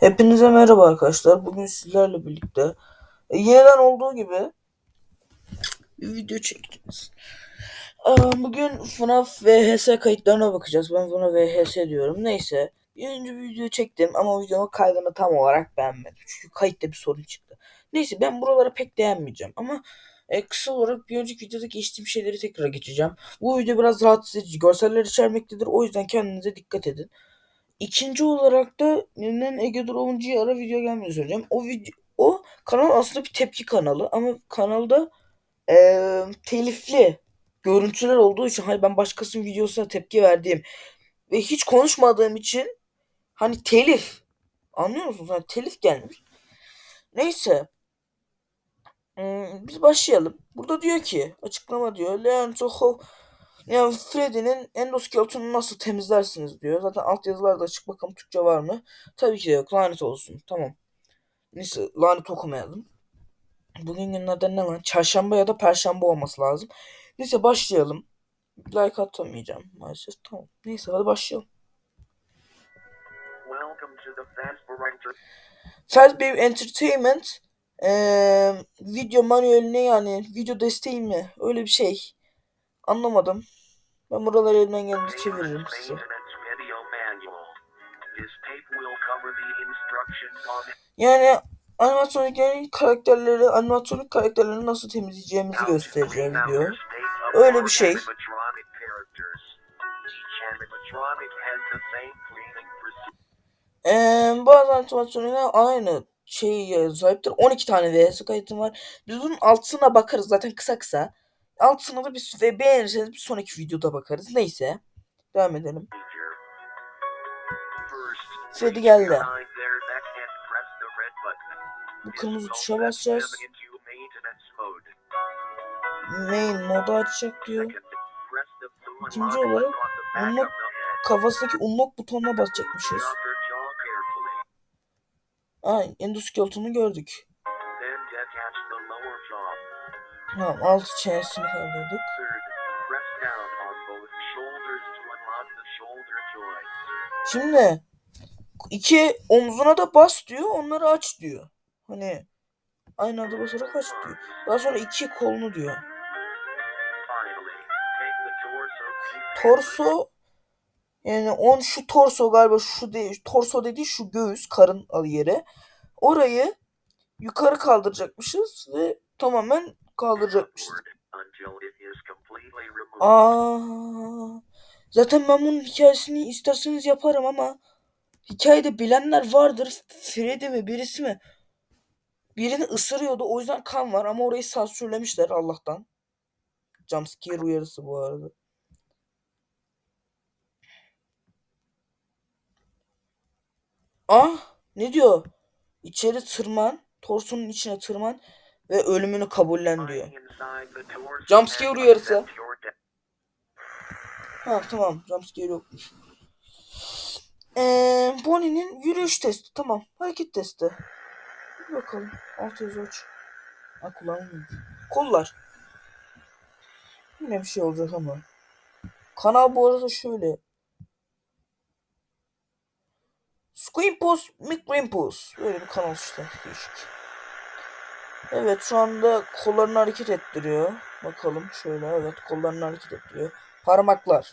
Hepinize merhaba arkadaşlar. Bugün sizlerle birlikte e, yeniden olduğu gibi bir video çekeceğiz. Aa, Bugün FNAF VHS kayıtlarına bakacağız. Ben buna VHS diyorum. Neyse. Bir önce bir video çektim ama videonun kaydını tam olarak beğenmedim. Çünkü kayıtta bir sorun çıktı. Neyse ben buralara pek değinmeyeceğim ama e, kısa olarak bir önceki videoda geçtiğim şeyleri tekrar geçeceğim. Bu video biraz rahatsız edici görseller içermektedir. O yüzden kendinize dikkat edin. İkinci olarak da yeniden Ege Drovuncu'ya ara video gelmeyi söyleyeceğim. O video o kanal aslında bir tepki kanalı ama kanalda eee, telifli görüntüler olduğu için hani ben başkasının videosuna tepki verdiğim ve hiç konuşmadığım için hani telif anlıyor musunuz? Hani telif gelmiş. Neyse. Hmm, biz başlayalım. Burada diyor ki açıklama diyor. Leon Soho yani Freddy'nin endoskeletonu nasıl temizlersiniz diyor. Zaten altyazılar da açık bakalım Türkçe var mı? Tabii ki de yok. Lanet olsun. Tamam. Neyse lanet okumayalım. Bugün günlerden ne lan? Çarşamba ya da perşembe olması lazım. Neyse başlayalım. Like atamayacağım maalesef. Tamam. Neyse hadi başlayalım. Enter- Fazbear Entertainment eee, video manueli ne yani? Video desteği mi? Öyle bir şey. Anlamadım. Ben buraları elimden geldiğince çeviririm size. Yani animatronik karakterleri, animatronik karakterleri nasıl temizleyeceğimizi how to göstereceği clean out video. Öyle bir şey. Ee, bazı animatronikler aynı şeyi sahiptir. 12 tane VHS kayıtım var. Biz bunun altına bakarız zaten kısa kısa. Altına da bir ve beğenirseniz bir sonraki videoda bakarız. Neyse. Devam edelim. Freddy geldi. Bu kırmızı tuşa basacağız. Main modu açacak diyor. İkinci olarak unlock. Kafasındaki unlock butonuna basacakmışız. Aa, endoskeletonu gördük. Unlock the shoulder joints. Şimdi iki omzuna da bas diyor, onları aç diyor. Hani aynı anda basarak aç diyor. Daha sonra iki kolunu diyor. Torso yani on şu torso galiba şu değil, torso dediği şu göğüs karın al yere. Orayı yukarı kaldıracakmışız ve tamamen kaldıracakmışız. Aa, zaten ben bunun hikayesini isterseniz yaparım ama hikayede bilenler vardır. Freddy mi birisi mi? Birini ısırıyordu o yüzden kan var ama orayı sansürlemişler Allah'tan. Jumpscare uyarısı bu arada. Ah ne diyor? İçeri tırman, torsonun içine tırman ve ölümünü kabullen diyor. Jumpscare uyarısı. Ha tamam jumpscare yokmuş. Ee, Bonnie'nin yürüyüş testi. Tamam. Hareket testi. Bir bakalım. Alt yazı aç. Ha kullanmıyor. Kollar. Yine bir şey olacak ama. Kanal bu arada şöyle. Squimpus Micrimpus. Böyle bir kanal işte. Değişik. Evet şu anda kollarını hareket ettiriyor. Bakalım şöyle evet kollarını hareket ettiriyor. Parmaklar.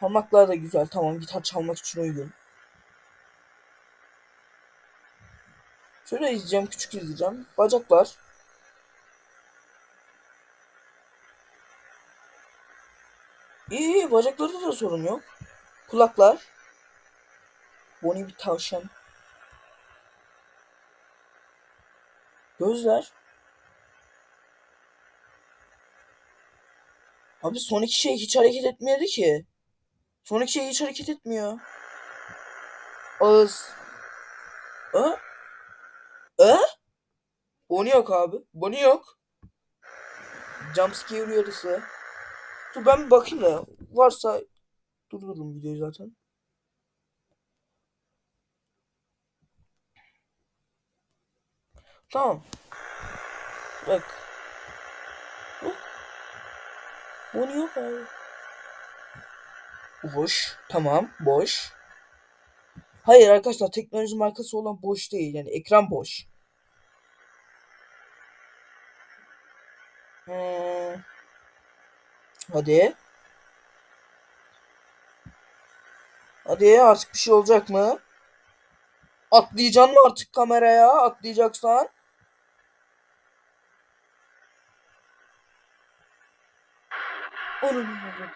Parmaklar da güzel. Tamam gitar çalmak için uygun. Şöyle izleyeceğim. Küçük izleyeceğim. Bacaklar. İyi iyi. Bacaklarda da sorun yok. Kulaklar. Bonnie bir tavşan. Gözler. Abi son iki şey hiç hareket etmiyordu ki. Son iki şey hiç hareket etmiyor. Ağız. Ö? Ö? Bonnie yok abi. Bonnie yok. Jumpscare uyarısı. Dur ben bir bakayım da. Varsa durdururum videoyu zaten. Tamam. Bak. Yok. Bonnie yok abi. Boş. Tamam. Boş. Hayır arkadaşlar teknoloji markası olan boş değil yani ekran boş. Hmm. Hadi. Hadi artık bir şey olacak mı? Atlayacaksın mı artık kameraya? Atlayacaksan. Ananı avradım.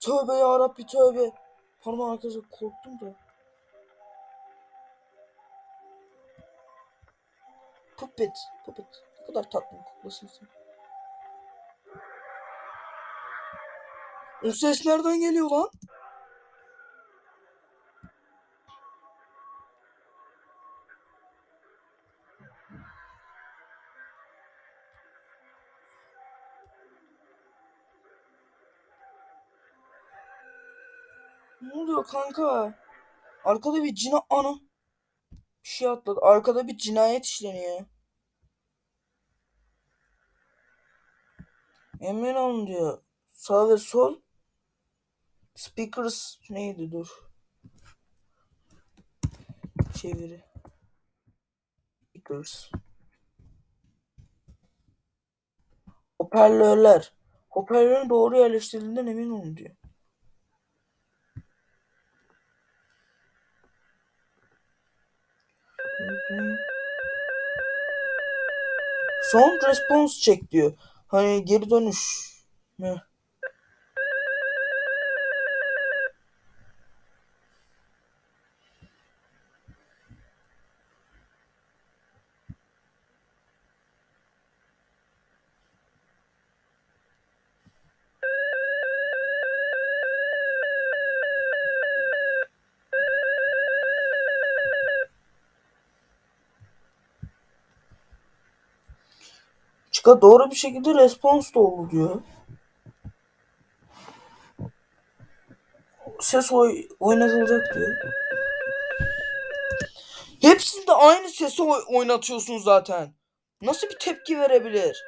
Tövbe yarabbi tövbe. Pardon arkadaşlar korktum da. Puppet. Puppet. Ne kadar tatlı bir kuklasın sen. O ses nereden geliyor lan? Oluyor kanka? Arkada bir cina... Ana. Bir şey atladı. Arkada bir cinayet işleniyor. Emin olun diyor. Sağ ve sol. Speakers neydi dur. Çeviri. Speakers. Hoparlörler. Hoparlörün doğru yerleştirildiğinden emin olun diyor. Sound response check diyor. Hani geri dönüş. Ne? Çıka doğru bir şekilde respons da oldu diyor. Ses oy oynatılacak diyor. Hepsinde aynı sesi oy- oynatıyorsun zaten. Nasıl bir tepki verebilir?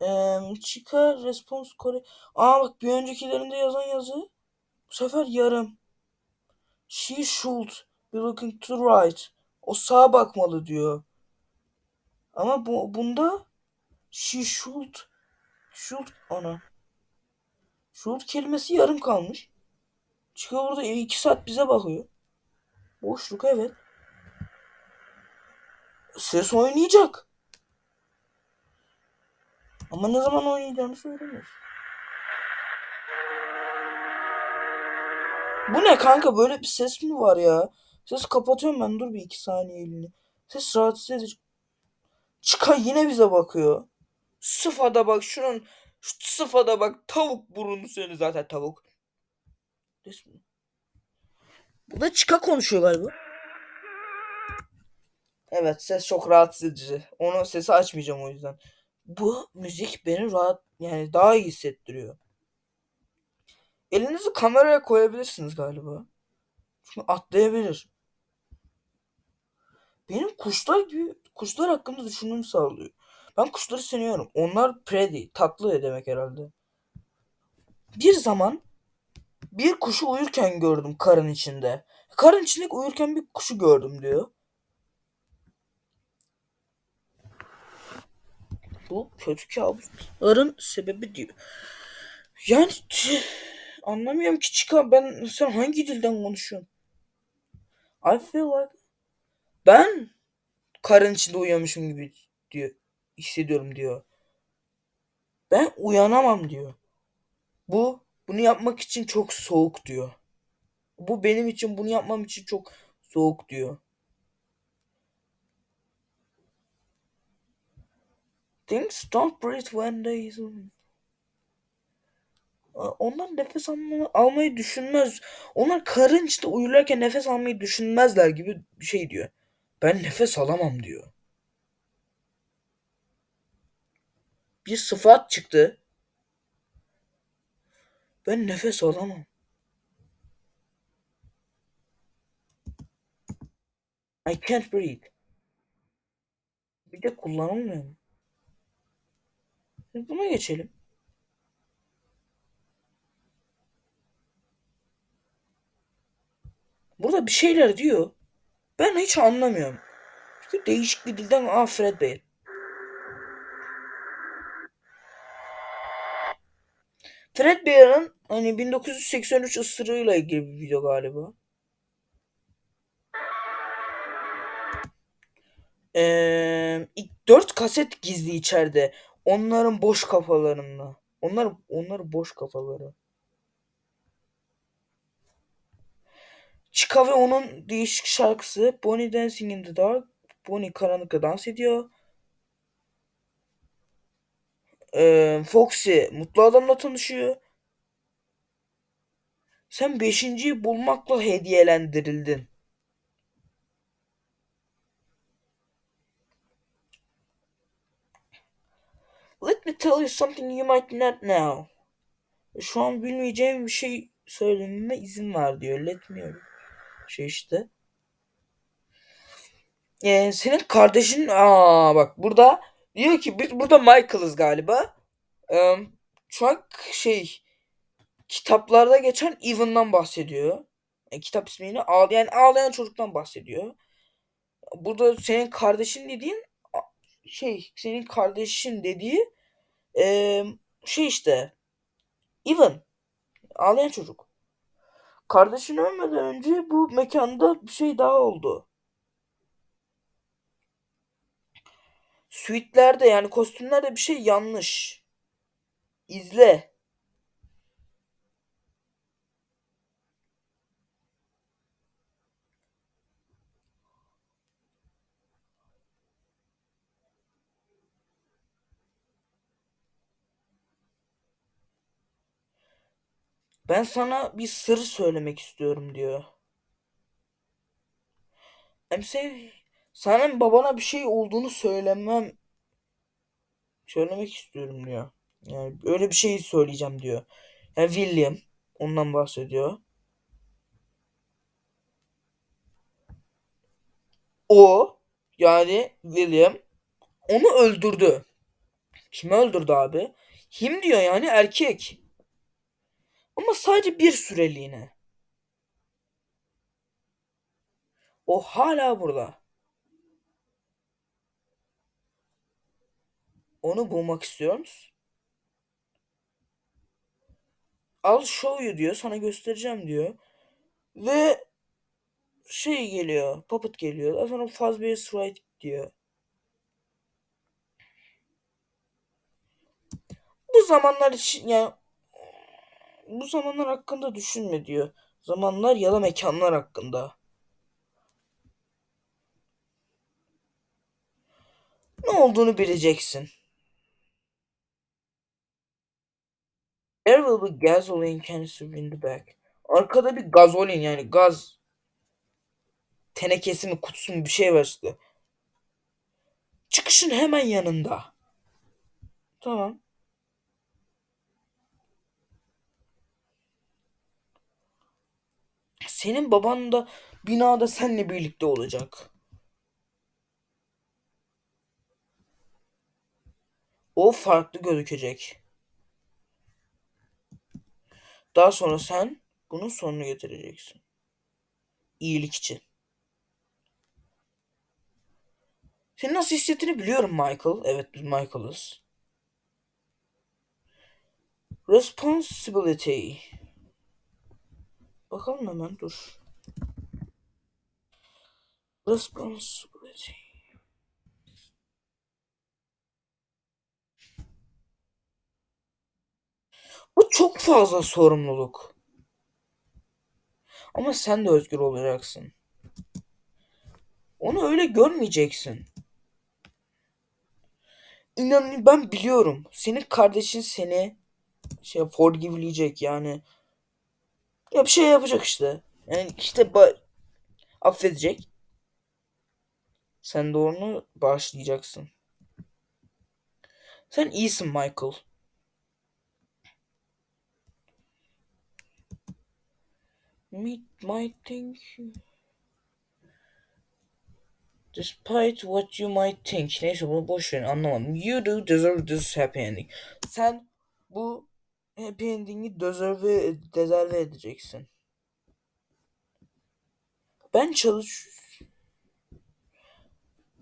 Eee Chica Response Kore... Aa bak bir öncekilerinde yazan yazı bu sefer yarım. She should be looking to right. O sağa bakmalı diyor. Ama bu, bunda she should should ana. Should kelimesi yarım kalmış. Chica burada iki saat bize bakıyor. Boşluk evet. Ses oynayacak. Ama ne zaman oynayacağını söylemiyor. Bu ne kanka böyle bir ses mi var ya? Ses kapatıyorum ben dur bir iki saniye elini. Ses rahatsız edici. Çıka yine bize bakıyor. Sıfada bak şunun şu sıfada bak tavuk burunlu seni zaten tavuk. Resmi. Bu da çıka konuşuyor galiba. Evet ses çok rahatsız edici. Onun sesi açmayacağım o yüzden. Bu müzik beni rahat yani daha iyi hissettiriyor. Elinizi kameraya koyabilirsiniz galiba. Çünkü atlayabilir. Benim kuşlar gibi kuşlar hakkında düşünmemi sağlıyor. Ben kuşları seviyorum. Onlar pretty, tatlı demek herhalde. Bir zaman bir kuşu uyurken gördüm karın içinde. Karın içinde uyurken bir kuşu gördüm diyor. Bu kötü kabusların sebebi diyor. Yani anlamıyorum ki çıkar ben sen hangi dilden konuşuyorsun? I feel like ben karın içinde uyuyormuşum gibi diyor hissediyorum diyor. Ben uyanamam diyor. Bu bunu yapmak için çok soğuk diyor. Bu benim için bunu yapmam için çok soğuk diyor. Things don't breathe when they onlar nefes alma, almayı düşünmez. Onlar karın içinde uyurlarken nefes almayı düşünmezler gibi bir şey diyor. Ben nefes alamam diyor. Bir sıfat çıktı. Ben nefes alamam. I can't breathe. Bir de kullanılmıyor mu? Buna geçelim. Burada bir şeyler diyor. Ben hiç anlamıyorum. Çünkü değişik bir dilden aa Fred Bey. Fred Bear'ın hani 1983 ısırığıyla ilgili bir video galiba. Ee, 4 kaset gizli içeride. Onların boş kafalarında. Onlar onlar boş kafaları. Chica ve onun değişik şarkısı Bonnie Dancing in the Dark. Bonnie karanlıkta dans ediyor. Ee, Foxy mutlu adamla tanışıyor. Sen beşinciyi bulmakla hediyelendirildin. Let me tell you something you might not know. Şu an bilmeyeceğim bir şey söylememe izin var diyor. Let me şey işte. Ee, senin kardeşin aa bak burada diyor ki biz burada Michael'ız galiba. Ee, şey kitaplarda geçen Evan'dan bahsediyor. E, kitap ismini ağlayan ağlayan çocuktan bahsediyor. Burada senin kardeşin dediğin şey senin kardeşin dediği e, şey işte Evan ağlayan çocuk. Kardeşin ölmeden önce bu mekanda bir şey daha oldu. Suite'lerde yani kostümlerde bir şey yanlış. İzle. Ben sana bir sır söylemek istiyorum diyor. Hem sen senin babana bir şey olduğunu söylemem söylemek istiyorum diyor. Yani öyle bir şey söyleyeceğim diyor. Yani William ondan bahsediyor. O yani William onu öldürdü. Kimi öldürdü abi? Him diyor yani erkek. Ama sadece bir süreliğine. O hala burada. Onu bulmak istiyor musun? I'll show you diyor. Sana göstereceğim diyor. Ve şey geliyor. Puppet geliyor. Daha sonra Fazbear's Right diyor. Bu zamanlar için yani bu zamanlar hakkında düşünme diyor. Zamanlar ya da mekanlar hakkında. Ne olduğunu bileceksin. There will be gasoline canister in the back. Arkada bir gazolin yani gaz tenekesi mi kutusu mu bir şey var işte. Çıkışın hemen yanında. Tamam. Senin baban da binada seninle birlikte olacak. O farklı gözükecek. Daha sonra sen bunun sonunu getireceksin. İyilik için. Senin nasıl hissettiğini biliyorum Michael. Evet biz Michael'ız. Responsibility. Bakalım hemen dur. Responsibility. Bu çok fazla sorumluluk. Ama sen de özgür olacaksın. Onu öyle görmeyeceksin. İnan ben biliyorum. Senin kardeşin seni şey forgive'leyecek yani. Ya bir şey yapacak işte. Yani işte affedecek. Sen de onu bağışlayacaksın. Sen iyisin Michael. Meet my think. Despite what you might think. Neyse bunu boş verin anlamadım. You do deserve this happy ending. Sen bu happy ending'i deserve, deserve edeceksin. ben çalış...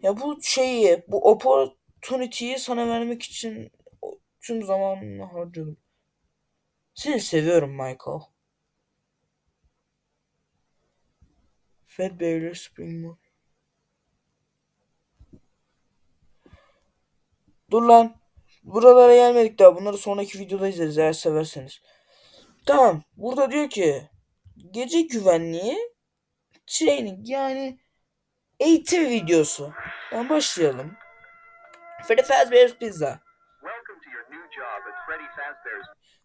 Ya bu şeyi, bu opportunity'yi sana vermek için tüm zamanını harcadım. Seni seviyorum Michael. Fat Baylor Springmore. Dur lan. Buralara gelmedik daha. Bunları sonraki videoda izleriz eğer severseniz. Tamam. Burada diyor ki gece güvenliği training yani eğitim videosu. Ben başlayalım. Freddy Fazbear's Pizza.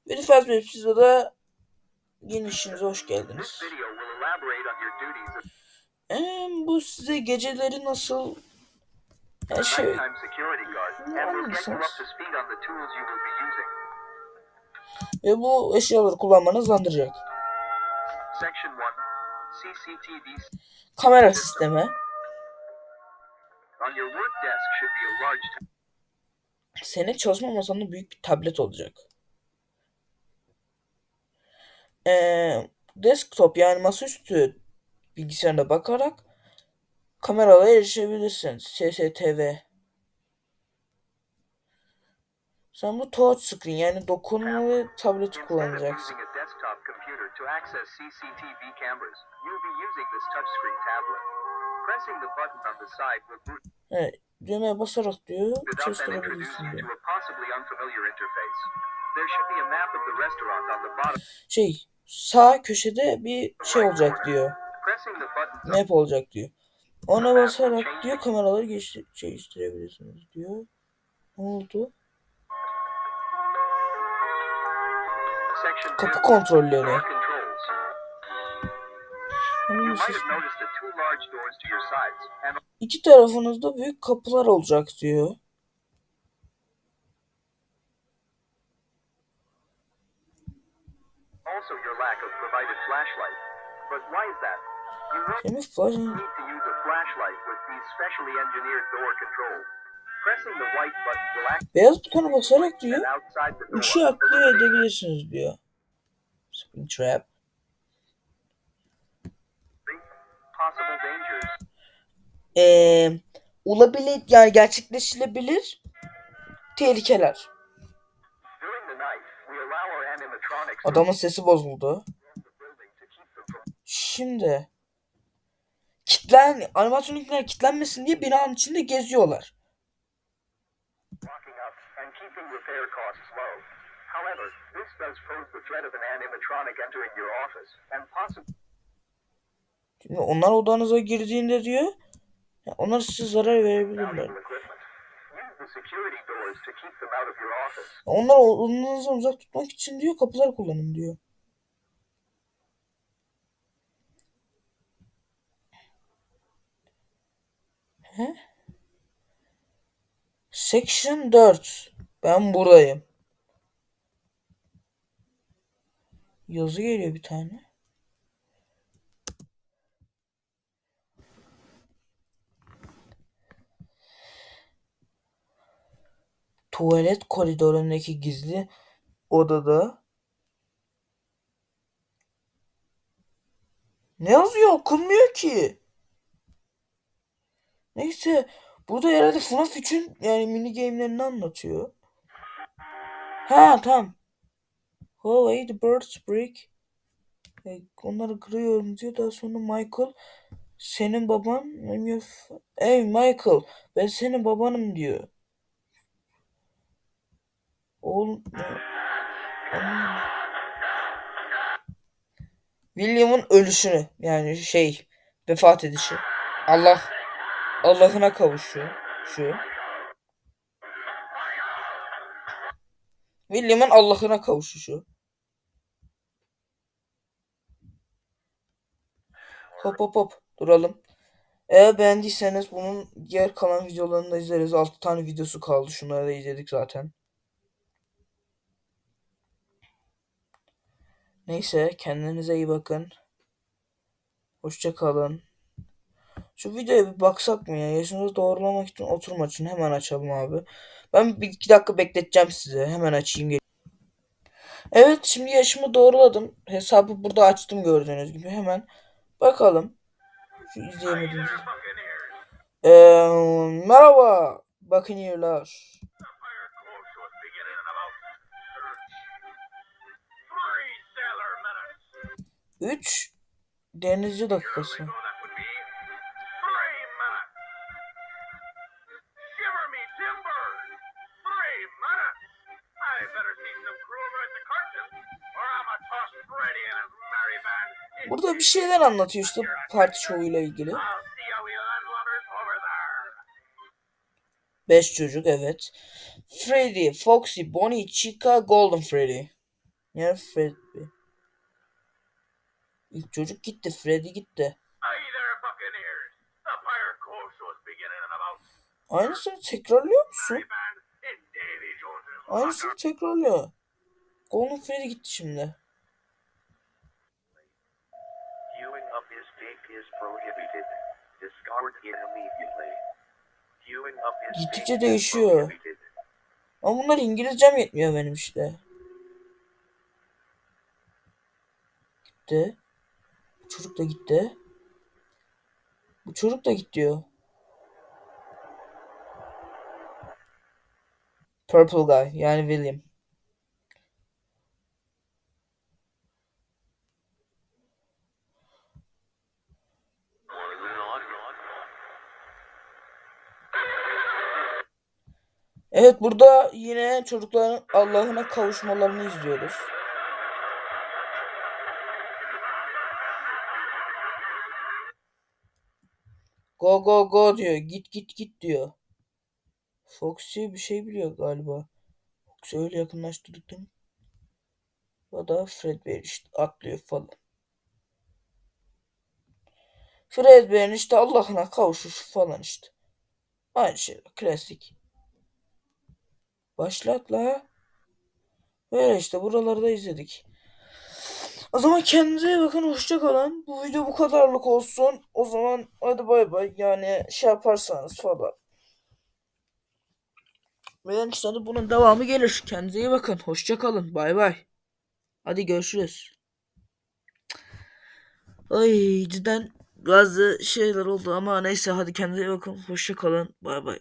Freddy Fazbear's. Pizza'da yeni işinize hoş geldiniz. Ee, bu size geceleri nasıl ya will be using. ve bu eşyaları kullanmanı hızlandıracak. Section 1. CCTV Kamera sistemi. Senin çalışma masanda büyük bir tablet olacak. Ee, desktop yani masaüstü bilgisayarına bakarak kameralara erişebilirsin. CCTV. Sen bu touch screen yani dokunmalı tableti kullanacaksın. Evet, düğmeye basarak diyor çalıştırabilirsin diyor. Şey sağ köşede bir şey olacak diyor. Map olacak diyor. Ona basarak diyor kameraları geç değiştirebilirsiniz diyor. Ne oldu? Section 2. Kapı kontrolleri. İki tarafınızda büyük kapılar olacak diyor. also your lack of provided flashlight. But why is that? Flash flashlight with these specially engineered door controls. Pressing the white button will activate beyaz butona basarak diyor ışığı aktive edebilirsiniz diyor. Possible dangers. Ee, olabilir yani gerçekleşilebilir tehlikeler. Adamın sesi bozuldu. Şimdi kitlen animatronikler kitlenmesin diye binanın içinde geziyorlar. Şimdi onlar odanıza girdiğinde diyor onlar size zarar verebilirler. Onlar odanızdan uzak tutmak için diyor kapılar kullanın diyor. He? Section 4. Ben buradayım. Yazı geliyor bir tane. Tuvalet koridorundaki gizli odada Ne yazıyor? Okunmuyor ki. Neyse. Burada herhalde FNAF için yani mini game'lerini anlatıyor. Ha tamam. Oh, the birds break. E, onları kırıyorum diyor. Daha sonra Michael senin baban I'm your Hey Michael ben senin babanım diyor. Oğlum. William'ın ölüşünü yani şey vefat edişi. Allah Allah'ına kavuşuyor şu. William'ın Allah'ına kavuşuşu. Hop hop hop duralım. Eğer beğendiyseniz bunun diğer kalan videolarını da izleriz. 6 tane videosu kaldı. Şunları da izledik zaten. Neyse kendinize iyi bakın. Hoşça kalın. Şu videoya bir baksak mı ya? Yaşınızı doğrulamak için oturma için hemen açalım abi. Ben bir iki dakika bekleteceğim size. Hemen açayım. gel- Evet şimdi yaşımı doğruladım. Hesabı burada açtım gördüğünüz gibi. Hemen bakalım. Şu izleyemediğimiz. Ee, merhaba Buccaneer'lar. 3 denizci dakikası. Burada bir şeyler anlatıyor işte parti şovuyla ilgili. Beş çocuk evet. Freddy, Foxy, Bonnie, Chica, Golden Freddy. Yani Freddy. İlk çocuk gitti. Freddy gitti. Aynısını tekrarlıyor musun? Aynısını tekrarlıyor. Golden Freddy gitti şimdi. Viewing of this tape is prohibited. Discard it immediately. Viewing of this Gittikçe değişiyor. Ama bunlar İngilizcem yetmiyor benim işte. Gitti. Bu çocuk da gitti. Bu çocuk da gitti diyor. Purple Guy yani William. Evet burada yine çocukların Allah'ına kavuşmalarını izliyoruz. Go go go diyor. Git git git diyor. Foxy bir şey biliyor galiba. Foxy öyle yakınlaştırdım. O da Fredbear işte atlıyor falan. Fredbear'in işte Allah'ına kavuşuşu falan işte. Aynı şey. Klasik. Başlat la. Böyle işte buraları da izledik. O zaman kendinize iyi bakın. Hoşça kalın. Bu video bu kadarlık olsun. O zaman hadi bay bay. Yani şey yaparsanız falan. Beğenirseniz bunun devamı gelir. Kendinize iyi bakın. Hoşça kalın. Bay bay. Hadi görüşürüz. Ay cidden bazı şeyler oldu ama neyse hadi kendinize iyi bakın. Hoşça kalın. Bay bay.